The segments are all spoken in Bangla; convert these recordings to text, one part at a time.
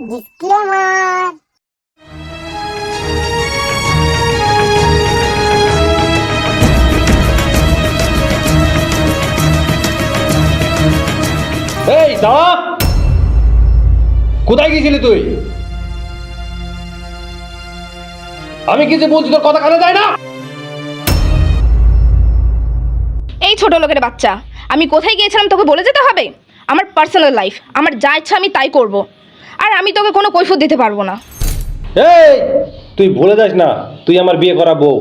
Disclaimer. এই দাওয়া কোথায় গিয়েছিলি তুই? আমি কিছু বলছি তোর কথা কানে যায় না? এই ছোট লোকের বাচ্চা আমি কোথায় গিয়েছিলাম তোকে বলে যেতে হবে? আমার পার্সোনাল লাইফ আমার যা ইচ্ছা আমি তাই করব। আর আমি তোকে কোনো কৈফত দিতে পারব না। এই তুই ভুলে যাস না তুই আমার বিয়ে করা বউ।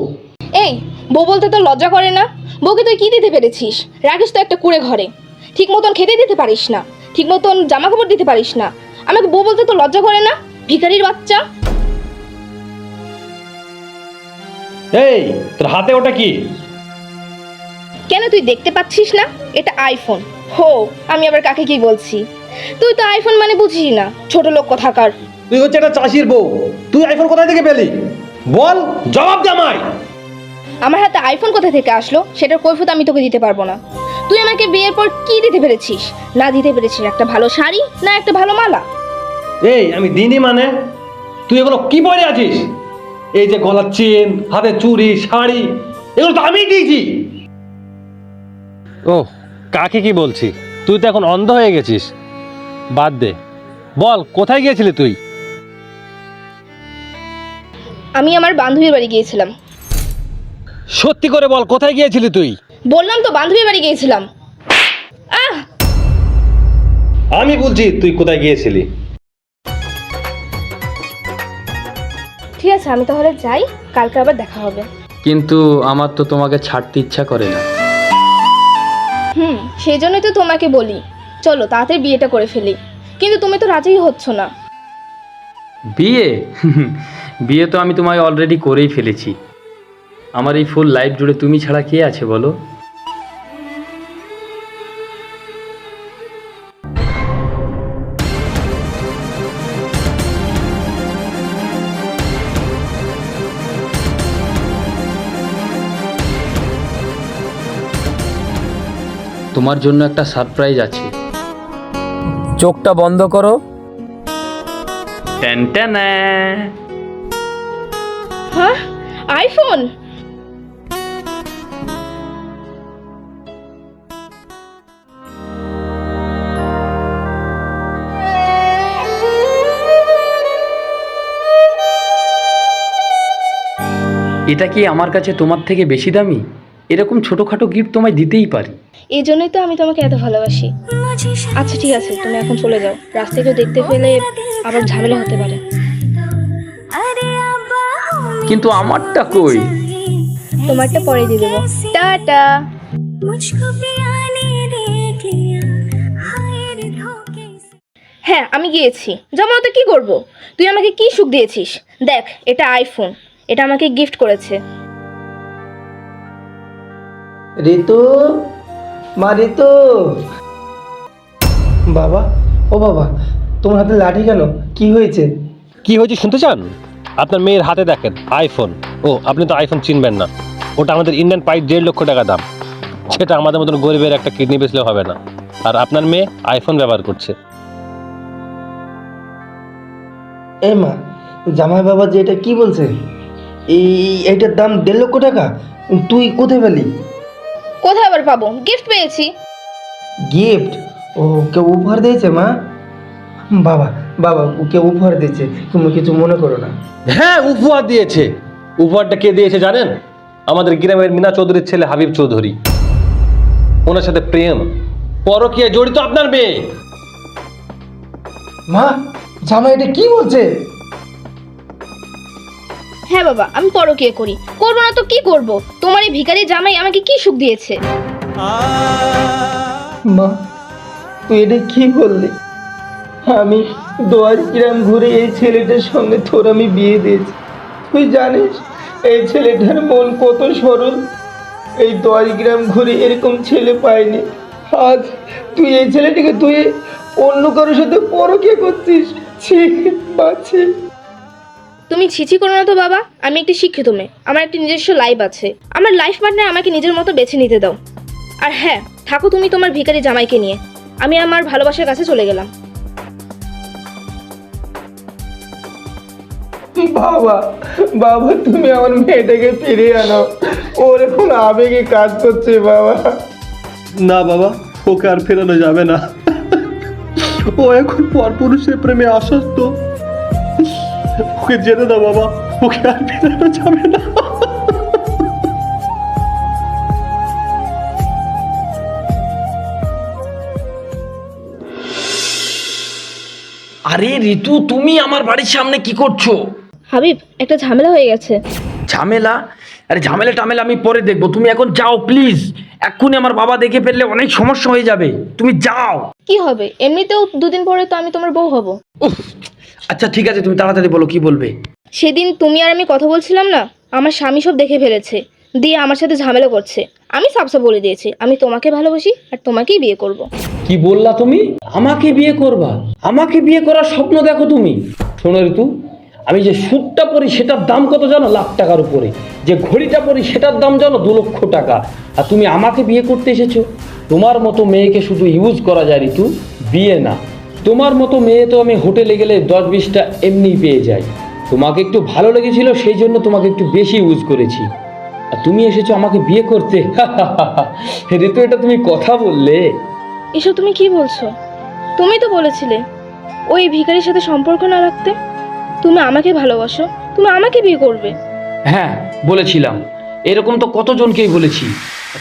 এই বউ বলতে তো লজ্জা করে না? বউকে তুই কি দিতে পেরেছিস? রাখিস তো একটা কুড়ে ঘরে। ঠিক মতন খেতে দিতে পারিস না। ঠিক মতন জামা কাপড় দিতে পারিস না। আমাকে বউ বলতে তো লজ্জা করে না? ভিখারির বাচ্চা? এই তোর হাতে ওটা কি? কেন তুই দেখতে পাচ্ছিস না? এটা আইফোন হো আমি আবার কাকে কি বলছি? তুই তো আইফোন মানে বুঝিস না। ছোট লোক কথাকার। তুই হচ্ছে একটা চাষির বউ। তুই আইফোন কোথায় থেকে পেলি? বল জবাব জামাই আমার হাতে আইফোন কোথা থেকে আসলো? সেটার কৈফত আমি তোকে দিতে পারব না। তুই আমাকে বিয়ের পর কি দিতে পেরেছিস? না দিতে পেরেছিস একটা ভালো শাড়ি না একটা ভালো মালা? এই আমি দিনই মানে? তুই এগুলো কি পরে আছিস? এই যে গলার চেন হাতে চুড়ি শাড়ি এগুলো তো আমিই দিয়েছি। ও কাকে কি বলছি? তুই তো এখন অন্ধ হয়ে গেছিস। বাদ দে। বল কোথায় গিয়েছিলি তুই? আমি আমার বান্ধবীর বাড়ি গিয়েছিলাম। সত্যি করে বল কোথায় গিয়েছিলি তুই? বললাম তো বান্ধবীর বাড়ি গিয়েছিলাম। আহ! আমি বলছি তুই কোথায় গিয়েছিলি? ঠিক আছে আমি তাহলে যাই কালকে আবার দেখা হবে। কিন্তু আমার তো তোমাকে ছাড়তে ইচ্ছা করে না। হুম সেই জন্যই তো তোমাকে বলি। চলো তাড়াতাড়ি বিয়েটা করে ফেলি। কিন্তু তুমি তো রাজিই হচ্ছ না। বিয়ে? বিয়ে তো আমি তোমায় অলরেডি করেই ফেলেছি। আমার এই ফুল লাইফ জুড়ে তুমি ছাড়া কে আছে বলো? তোমার জন্য একটা সারপ্রাইজ আছে। চোখটা বন্ধ করো। হ্যাঁ আইফোন। এটা কি আমার কাছে তোমার থেকে বেশি দামি? এরকম ছোটোখাটো গিফট তোমায় দিতেই পারি। এই জন্যই তো আমি তোমাকে এত ভালোবাসি। আচ্ছা ঠিক আছে তুমি এখন চলে যাও। রাস্তায় কেউ দেখতে পেলে আবার ঝামেলা হতে পারে। কিন্তু আমারটা কই? তোমারটা পরে দিয়ে দেবো। টাটা। হ্যাঁ আমি গিয়েছি। জমা তো কি করব? তুই আমাকে কি সুখ দিয়েছিস? দেখ এটা আইফোন এটা আমাকে গিফট করেছে। ঋতু? মা ঋতু? বাবা ও বাবা তোমার হাতে লাঠি কেন? কি হয়েছে? কি হয়েছে শুনতে চান? আপনার মেয়ের হাতে দেখেন আইফোন ও আপনি তো আইফোন চিনবেন না। ওটা আমাদের ইন্ডিয়ান প্রাইস দেড় লক্ষ টাকা দাম। সেটা আমাদের মতন গরিবের একটা কিডনি বেচলে হবে না। আর আপনার মেয়ে আইফোন ব্যবহার করছে। এই মা জামাই বাবা যে এটা কি বলছে? এই এইটার দাম দেড় লক্ষ টাকা? তুই কোথায় পেলি? কোথায় আবার পাবো? গিফট পেয়েছি। গিফট ও কেউ উপহার দিয়েছে মা? বাবা বাবা ও কেউ উপহার দিয়েছে। তুমি কিছু মনে করো না। হ্যাঁ উপহার দিয়েছে। উপহারটা কে দিয়েছে জানেন? আমাদের গ্রামের মিনা চৌধুরীর ছেলে হাবিব চৌধুরী। ওনার সাথে প্রেম। পরকীয়া জড়িত আপনার মেয়ে। মা জামাই এটা কি বলছে? হ্যাঁ বাবা, আমি পরকিয়ে করি। করব না তো কি করব? তোমার এই ভিখারি জামাই আমাকে কি সুখ দিয়েছে? মা, তুই এটা কি বললি? আমি দোয়ার গ্রাম ঘুরে এই ছেলেটার সঙ্গে তোর আমি বিয়ে দিয়েছি। তুই জানিস, এই ছেলেটার মন কত সরল? এই দোয়ার গ্রাম ঘুরে এরকম ছেলে পায়নি আজ তুই এই ছেলেটিকে তুই অন্য কারোর সাথে পরকে করছিস? ছি বাচ্ছি তুমি ছিছি করো না তো বাবা। আমি একটি শিক্ষিত মেয়ে। আমার একটি নিজস্ব লাইফ আছে। আমার লাইফ পার্টনার আমাকে নিজের মতো বেছে নিতে দাও। আর হ্যাঁ থাকো তুমি তোমার ভিখারি জামাইকে নিয়ে। আমি আমার ভালোবাসার কাছে চলে গেলাম। বাবা বাবা তুমি আমার মেয়েটাকে ফিরিয়ে আনো ওর এখন আবেগে কাজ করছে বাবা। না বাবা ওকে আর ফেরানো যাবে না। ও এখন পরপুরুষের প্রেমে আসক্ত ওকে যেতে দাও বাবা ওকে আর ফেরানো যাবে না। আরে ঋতু তুমি আমার বাড়ির সামনে কি করছ? হাবিব একটা ঝামেলা হয়ে গেছে। ঝামেলা? আরে ঝামেলা টামেলা আমি পরে দেখব। তুমি এখন যাও প্লিজ। এক্ষুনি আমার বাবা দেখে ফেললে অনেক সমস্যা হয়ে যাবে। তুমি যাও। কি হবে? এমনিতেও দুদিন পরে তো আমি তোমার বউ হব। উফ আচ্ছা ঠিক আছে তুমি তাড়াতাড়ি বলো কি বলবে? সেদিন তুমি আর আমি কথা বলছিলাম না আমার স্বামী সব দেখে ফেলেছে দিয়ে আমার সাথে ঝামেলা করছে। আমি সাবসা বলে দিয়েছি আমি তোমাকে ভালোবাসি আর তোমাকেই বিয়ে করব। কি বললা তুমি? আমাকে বিয়ে করবা? আমাকে বিয়ে করার স্বপ্ন দেখো তুমি। শোনো ঋতু আমি যে সুটটা পরি সেটার দাম কত জানো? লাখ টাকার উপরে। যে ঘড়িটা পরি সেটার দাম জানো? দু লক্ষ টাকা। আর তুমি আমাকে বিয়ে করতে এসেছ। তোমার মতো মেয়েকে শুধু ইউজ করা যায় ঋতু বিয়ে না। তোমার মতো মেয়ে তো আমি হোটেলে গেলে দশ বিশটা এমনি পেয়ে যাই। তোমাকে একটু ভালো লেগেছিল সেই জন্য তোমাকে একটু বেশি ইউজ করেছি। আর তুমি এসেছ আমাকে বিয়ে করতে। ঋতু এটা তুমি কথা বললে। এসব তুমি কি বলছো? তুমি তো বলেছিলে ওই ভিখারির সাথে সম্পর্ক না রাখতে তুমি আমাকে ভালোবাসো তুমি আমাকে বিয়ে করবে। হ্যাঁ বলেছিলাম। এরকম তো কতজনকেই বলেছি।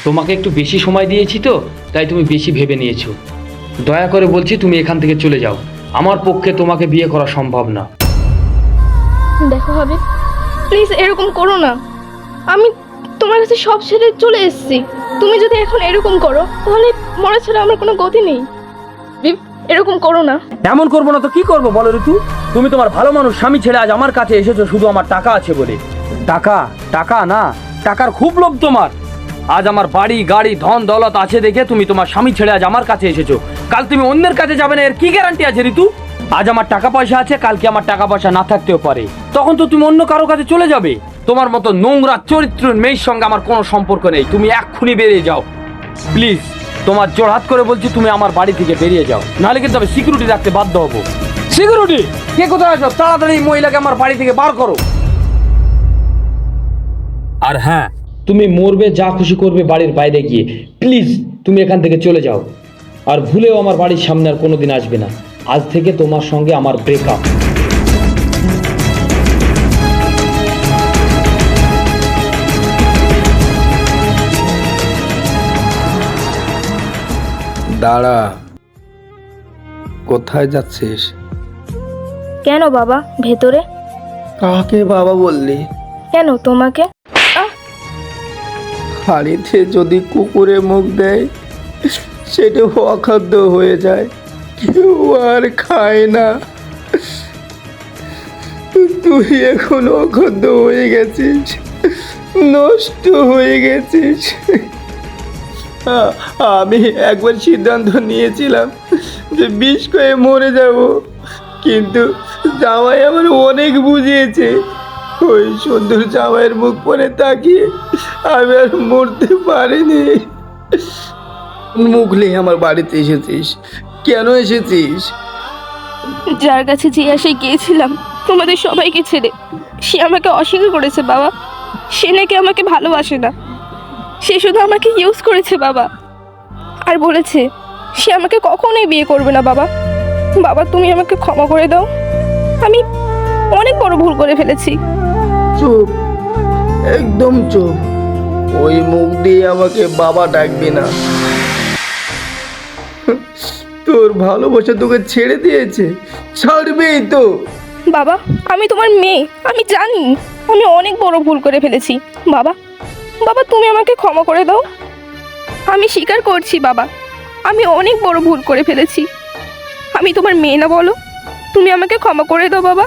তোমাকে একটু বেশি সময় দিয়েছি তো তাই তুমি বেশি ভেবে নিয়েছো। দয়া করে বলছি তুমি এখান থেকে চলে যাও। আমার পক্ষে তোমাকে বিয়ে করা সম্ভব না। দেখো হবে প্লিজ এরকম করো না। আমি তোমার কাছে সব ছেড়ে চলে এসেছি। তুমি যদি এখন এরকম করো তাহলে মরা ছাড়া আমার কোনো গতি নেই। এরকম করো না। এমন করব না তো কি করব বলো ঋতু? তুমি তোমার ভালো মানুষ স্বামী ছেড়ে আজ আমার কাছে এসেছ শুধু আমার টাকা আছে বলে। টাকা টাকা না টাকার খুব লোভ তোমার। আজ আমার বাড়ি, গাড়ি, ধন, দৌলত আছে দেখে তুমি তোমার স্বামী ছেড়ে আজ আমার কাছে এসেছ। কাল তুমি অন্যের কাছে যাবে না, এর কি গ্যারান্টি আছে ঋতু? আজ আমার টাকা পয়সা আছে কালকে আমার টাকা পয়সা না থাকতেও পারে। তখন তো তুমি অন্য কারও কাছে চলে যাবে। তোমার মতো নোংরা, চরিত্র মেয়ের সঙ্গে আমার কোনো সম্পর্ক নেই। তুমি এক্ষুনি বেরিয়ে যাও। প্লিজ তোমার জোড়হাত করে বলছি তুমি আমার বাড়ি থেকে বেরিয়ে যাও। নাহলে কিন্তু আমি সিকিউরিটি রাখতে বাধ্য হব। সিকিউরিটি কে কোথায় আছো? তাড়াতাড়ি মহিলাকে আমার বাড়ি থেকে বার করো। আর হ্যাঁ তুমি মরবে যা খুশি করবে বাড়ির বাইরে গিয়ে। প্লিজ তুমি এখান থেকে চলে যাও। আর ভুলেও আমার বাড়ির সামনে আর কোনোদিন আসবে না। আজ থেকে তোমার সঙ্গে আমার ব্রেকআপ দাঁড়া। কোথায় যাচ্ছিস? কেন বাবা? ভেতরে? কাকে বাবা বললি? কেন তোমাকে? হাড়িতে যদি কুকুরে মুখ দেয়, সেটা অখাদ্য হয়ে যায়। কেউ আর খায় না। তুই এখন অখাদ্য হয়ে গেছিস, নষ্ট হয়ে গেছিস। আমি একবার সিদ্ধান্ত নিয়েছিলাম যে বিষ খেয়ে মরে যাব, কিন্তু জামাই আমার অনেক বুঝিয়েছে। ওই সুন্দর জামাইয়ের মুখ পরে তাকিয়ে আমি আর মরতে পারিনি। মুখ নিয়ে আমার বাড়িতে এসেছিস, কেন এসেছিস? যার কাছে জিজ্ঞাসায় গিয়েছিলাম, তোমাদের সবাইকে ছেড়ে, সে আমাকে অস্বীকার করেছে, বাবা। সে নাকি আমাকে ভালোবাসে না। সে শুধু আমাকে ইউজ করেছে, বাবা। আর বলেছে, সে আমাকে কখনোই বিয়ে করবে না, বাবা। বাবা, তুমি আমাকে ক্ষমা করে দাও। আমি অনেক বড় ভুল করে ফেলেছি। চুপ। একদম চুপ। ওই মুখ দিয়ে আমাকে বাবা ডাকবি না। তোর ভালোবাসা তোকে ছেড়ে দিয়েছে। ছাড়বেই তো। বাবা আমি তোমার মেয়ে আমি জানি। আমি অনেক বড় ভুল করে ফেলেছি। বাবা বাবা তুমি আমাকে ক্ষমা করে দাও। আমি স্বীকার করছি বাবা। আমি অনেক বড় ভুল করে ফেলেছি। আমি তোমার মেয়ে না বলো। তুমি আমাকে ক্ষমা করে দাও বাবা।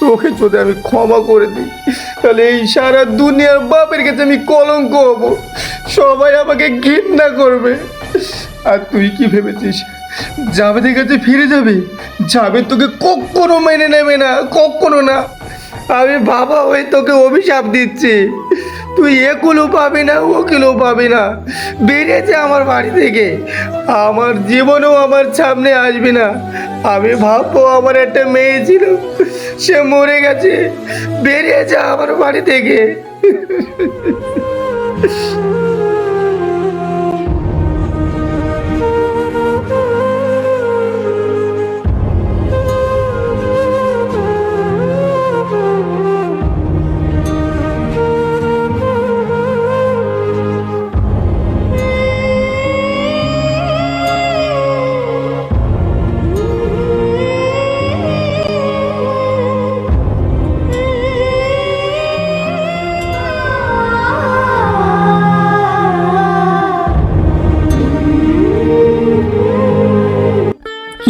তোকে যদি আমি ক্ষমা করে দিই, তাহলে এই সারা দুনিয়ার বাপের কাছে আমি কলঙ্ক হব। সবাই আমাকে ঘৃণা করবে। আর তুই কি ভেবেছিস? জাভেদের কাছে ফিরে যাবে? জাভেদ তোকে কখনো মেনে নেবে না, কখনো না। আমি বাবা হয়ে তোকে অভিশাপ দিচ্ছি। তুই একুলো পাবি না ওকিলো পাবি না। বেরিয়েছে আমার বাড়ি থেকে। আমার জীবনও আমার সামনে আসবি না। আমি ভাববো আমার একটা মেয়ে ছিল, সে মরে গেছে। বেরিয়েছে আমার বাড়ি থেকে।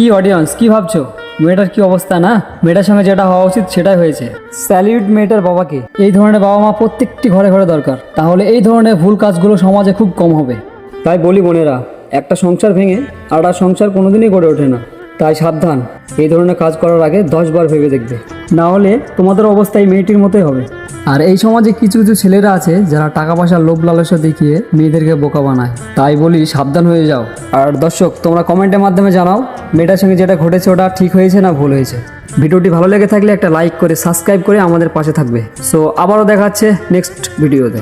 কি অডিয়েন্স কি ভাবছ? মেয়েটার কি অবস্থা না? মেয়েটার সঙ্গে যেটা হওয়া উচিত সেটাই হয়েছে। স্যালিউট মেয়েটার বাবাকে। এই ধরনের বাবা মা প্রত্যেকটি ঘরে ঘরে দরকার। তাহলে এই ধরনের ভুল কাজগুলো সমাজে খুব কম হবে। তাই বলি বোনেরা, একটা সংসার ভেঙে আর একটা সংসার কোনোদিনই গড়ে ওঠে না। তাই সাবধান, এই ধরনের কাজ করার আগে দশবার ভেবে দেখবে। না হলে তোমাদের অবস্থা এই মেয়েটির মতোই হবে। আর এই সমাজে কিছু কিছু ছেলেরা আছে যারা টাকা পয়সার লোভ লালসা দেখিয়ে মেয়েদেরকে বোকা বানায়। তাই বলি সাবধান হয়ে যাও। আর দর্শক, তোমরা কমেন্টের মাধ্যমে জানাও মেয়েটার সঙ্গে যেটা ঘটেছে ওটা ঠিক হয়েছে না ভুল হয়েছে। ভিডিওটি ভালো লেগে থাকলে একটা লাইক করে, সাবস্ক্রাইব করে আমাদের পাশে থাকবে। সো আবারও দেখাচ্ছে নেক্সট ভিডিওতে